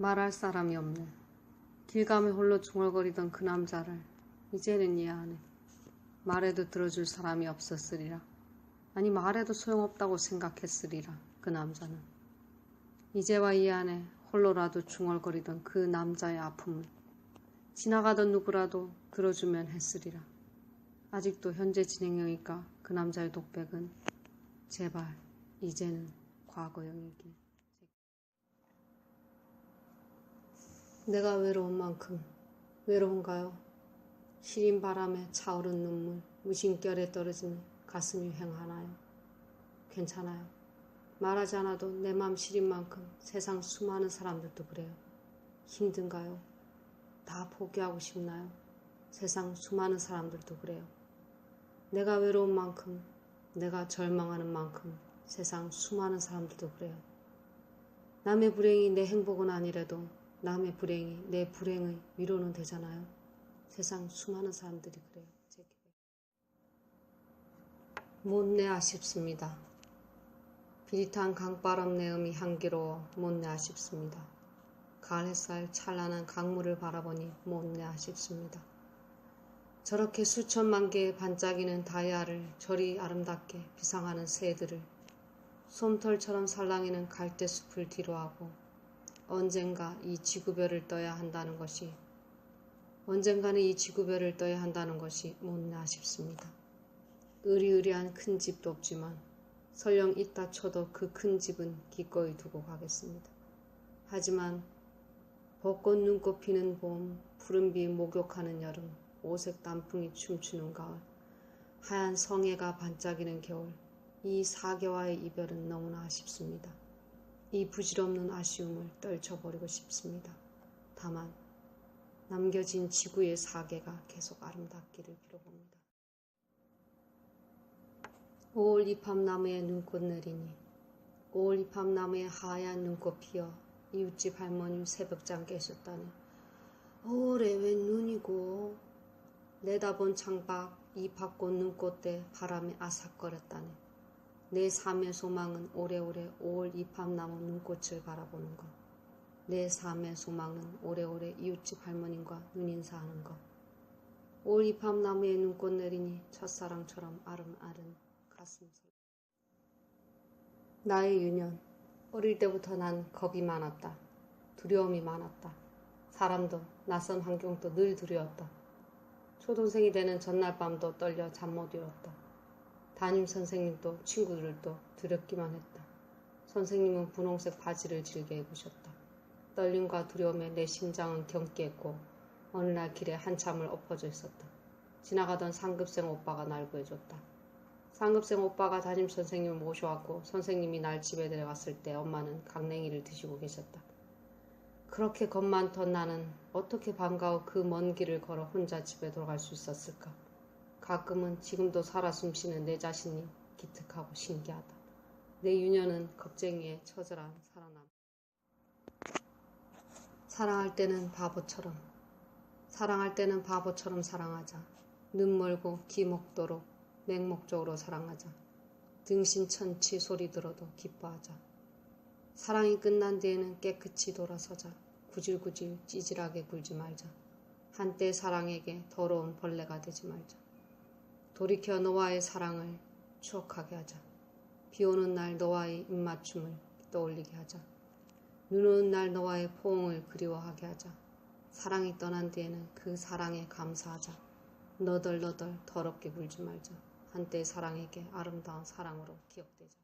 말할 사람이 없네. 길 가며 홀로 중얼거리던 그 남자를 이제는 이해하네. 말해도 들어줄 사람이 없었으리라. 아니 말해도 소용없다고 생각했으리라. 그 남자는. 이제와 이 안에 홀로라도 중얼거리던 그 남자의 아픔을 지나가던 누구라도 들어주면 했으리라. 아직도 현재 진행형이니까 그 남자의 독백은 제발 이제는 과거형이길. 내가 외로운 만큼 외로운가요? 시린 바람에 차오른 눈물, 무심결에 떨어지는 가슴이 횡하나요? 괜찮아요. 말하지 않아도 내 맘 시린 만큼 세상 수많은 사람들도 그래요. 힘든가요? 다 포기하고 싶나요? 세상 수많은 사람들도 그래요. 내가 외로운 만큼, 내가 절망하는 만큼 세상 수많은 사람들도 그래요. 남의 불행이 내 행복은 아니래도 남의 불행이 내 불행의 위로는 되잖아요. 세상 수많은 사람들이 그래요. 못내 아쉽습니다. 비릿한 강바람 내음이 향기로워 못내 아쉽습니다. 가을 햇살 찬란한 강물을 바라보니 못내 아쉽습니다. 저렇게 수천만 개의 반짝이는 다이아를 저리 아름답게 비상하는 새들을 솜털처럼 살랑이는 갈대숲을 뒤로하고 언젠가 이 지구별을 떠야 한다는 것이 언젠가는 이 지구별을 떠야 한다는 것이 못나 싶습니다. 의리의리한 큰 집도 없지만 설령 있다 쳐도 그 큰 집은 기꺼이 두고 가겠습니다. 하지만 벚꽃 눈꽃 피는 봄, 푸른 비 목욕하는 여름, 오색 단풍이 춤추는 가을, 하얀 성해가 반짝이는 겨울, 이 사계와의 이별은 너무나 아쉽습니다. 이 부질없는 아쉬움을 떨쳐버리고 싶습니다. 다만 남겨진 지구의 사계가 계속 아름답기를 빌어봅니다. 5월 이팝나무에 눈꽃 내리니 5월 이팝나무에 하얀 눈꽃 피어 이웃집 할머니 새벽잠 깨셨다니 5월에 웬 눈이고 내다본 창밖 이팝꽃 눈꽃대 바람에 아삭거렸다네 내 삶의 소망은 오래오래 5월 이팝나무 눈꽃을 바라보는 것. 내 삶의 소망은 오래오래 이웃집 할머님과 눈인사하는 것. 5월 이팝나무에 눈꽃 내리니 첫사랑처럼 아름아름 가슴 설. 나의 유년. 어릴 때부터 난 겁이 많았다. 두려움이 많았다. 사람도 낯선 환경도 늘 두려웠다. 초등생이 되는 전날 밤도 떨려 잠 못 이뤘다. 담임 선생님도 친구들도 두렵기만 했다. 선생님은 분홍색 바지를 질게 입으셨다. 떨림과 두려움에 내 심장은 경기했고 어느 날 길에 한참을 엎어져 있었다. 지나가던 상급생 오빠가 날 구해줬다. 상급생 오빠가 담임 선생님을 모셔왔고 선생님이 날 집에 데려갔을 때 엄마는 강냉이를 드시고 계셨다. 그렇게 겁 많던 나는 어떻게 반가워 그 먼 길을 걸어 혼자 집에 돌아갈 수 있었을까? 가끔은 지금도 살아 숨쉬는 내 자신이 기특하고 신기하다. 내 유년은 겁쟁이의 처절한 살아남. 사랑할 때는 바보처럼, 사랑할 때는 바보처럼 사랑하자. 눈 멀고 귀 먹도록 맹목적으로 사랑하자. 등신천치 소리 들어도 기뻐하자. 사랑이 끝난 뒤에는 깨끗이 돌아서자. 구질구질 찌질하게 굴지 말자. 한때 사랑에게 더러운 벌레가 되지 말자. 돌이켜 너와의 사랑을 추억하게 하자. 비 오는 날 너와의 입맞춤을 떠올리게 하자. 눈 오는 날 너와의 포옹을 그리워하게 하자. 사랑이 떠난 뒤에는 그 사랑에 감사하자. 너덜너덜 더럽게 굴지 말자. 한때 사랑에게 아름다운 사랑으로 기억되자.